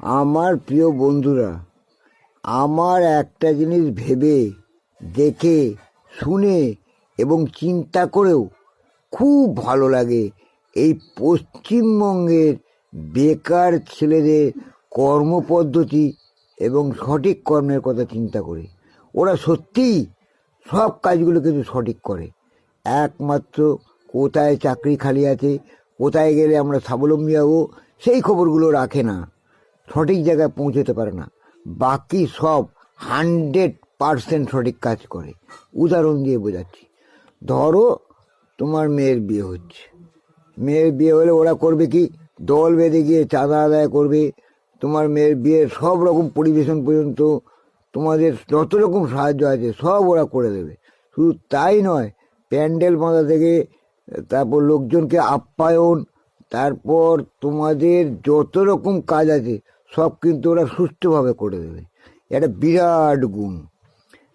আমার প্রিয় বন্ধুরা, আমার একটা জিনিস ভেবে, দেখে, শুনে এবং চিন্তা করেও খুব ভালো লাগে এই পশ্চিমবঙ্গের বেকার ছেলেদের কর্মপদ্ধতি এবং সঠিক কর্মের কথা চিন্তা করে। ওরা সত্যিই সব কাজগুলো কিন্তু সঠিক করে। একমাত্র কোথায় চাকরি খালি আছে, কোথায় গেলে আমরা স্বাবলম্বী হব, সেই খবরগুলো রাখে না। সঠিক জায়গায় পৌঁছতে পারে না। বাকি সব হান্ড্রেড পারসেন্ট সঠিক কাজ করে। উদাহরণ দিয়ে বোঝাচ্ছি। ধরো তোমার মেয়ের বিয়ে হচ্ছে। মেয়ের বিয়ে হলে ওরা করবে কি? দল বেঁধে গিয়ে চাঁদা আদায় করবে। তোমার মেয়ের বিয়ের সব রকম পরিবেশন পর্যন্ত তোমাদের যত রকম সাহায্য আছে সব ওরা করে দেবে। শুধু তাই নয়, প্যান্ডেল বাঁধা থেকে, তারপর লোকজনকে আপ্যায়ন, তারপর তোমাদের যত রকম কাজ আছে সব কিন্তু ওরা সুষ্ঠুভাবে করে দেবে। এটা বিরাট গুণ।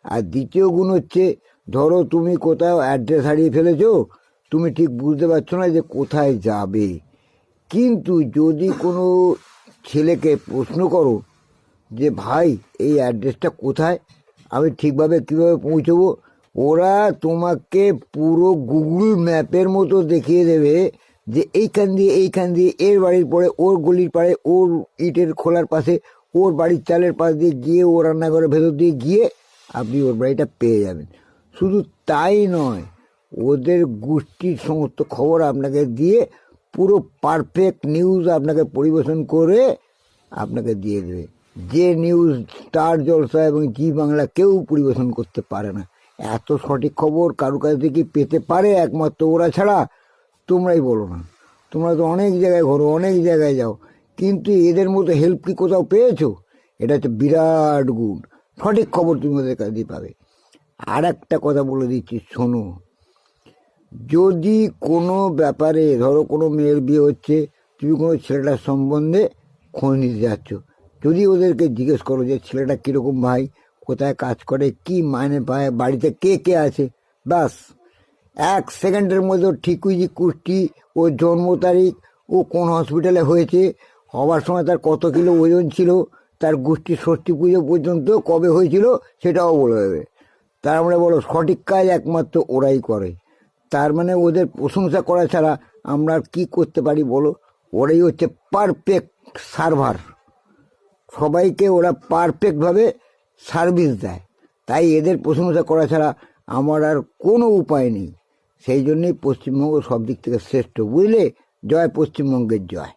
আর দ্বিতীয় গুণ হচ্ছে, ধরো তুমি কোথাও অ্যাড্রেস হারিয়ে ফেলেছো, তুমি ঠিক বুঝতে পারছ না যে কোথায় যাবে। কিন্তু যদি কোনো ছেলেকে প্রশ্ন করো যে, ভাই, এই অ্যাড্রেসটা কোথায়? আমি ঠিকভাবে কীভাবে পৌঁছবো? ওরা তোমাকে পুরো গুগল ম্যাপের মতো দেখিয়ে দেবে যে এইখান দিয়ে এইখান দিয়ে, এর বাড়ির পরে, ওর গলির পাড়ে, ওর ইটের খোলার পাশে, ওর বাড়ির চালের পাশ দিয়ে গিয়ে ও রান্নাঘরের ভেতর দিয়ে গিয়ে আপনি ওর বাড়িটা পেয়ে যাবেন। শুধু তাই নয়, ওদের গোষ্ঠীর সমস্ত খবর আপনাকে দিয়ে পুরো পারফেক্ট নিউজ আপনাকে পরিবেশন করে আপনাকে দিয়ে দেবে। যে নিউজ স্টার জলসা এবং জি বাংলা কেউ পরিবেশন করতে পারে না। এত সঠিক খবর কারও কাছ থেকে পেতে পারে একমাত্র ওরা ছাড়া তোমরাই বলো না। তোমরা তো অনেক জায়গায় ঘোরো, অনেক জায়গায় যাও। কিন্তু এদের মতো হেল্প কি কোথাও পেয়েছ? এটা হচ্ছে বিরাট গুড সঠিক খবর তুমি ওদের কাছ দিয়ে পাবে। আর একটা কথা বলে দিচ্ছি, শোনো। যদি কোনো ব্যাপারে, ধরো কোনো মেয়ের বিয়ে হচ্ছে, তুমি কোনো ছেলেটার সম্বন্ধে খোঁজ নিতে যাচ্ছ। যদি ওদেরকে জিজ্ঞেস করো যে, ছেলেটা কীরকম ভাই? কোথায় কাজ করে? কি মাইনে পায়? বাড়িতে কে কে আছে? বাস এক সেকেন্ডের মধ্যে ওর ঠিকুইজি কুষ্টি ওর জন্ম তারিখ ও কোন হসপিটালে হয়েছে হওয়ার সময় তার কত কিলো ওজন ছিল, তার গোষ্ঠী ষষ্ঠী পুজো পর্যন্ত কবে হয়েছিল সেটাও বলে দেবে তার মানে বলো, সঠিক কাজ একমাত্র ওরাই করে। তার মানে ওদের প্রশংসা করা ছাড়া আমরা কি করতে পারি বলো? ওরাই হচ্ছে পারফেক্ট সার্ভার সবাইকে ওরা পারফেক্টভাবে সার্ভিস দেয়। তাই এদের প্রশংসা করা ছাড়া আমার আর কোনো উপায় নেই। সেই জন্যই পশ্চিমবঙ্গ সব দিক থেকে শ্রেষ্ঠ বুঝলে? জয় পশ্চিমবঙ্গের জয়।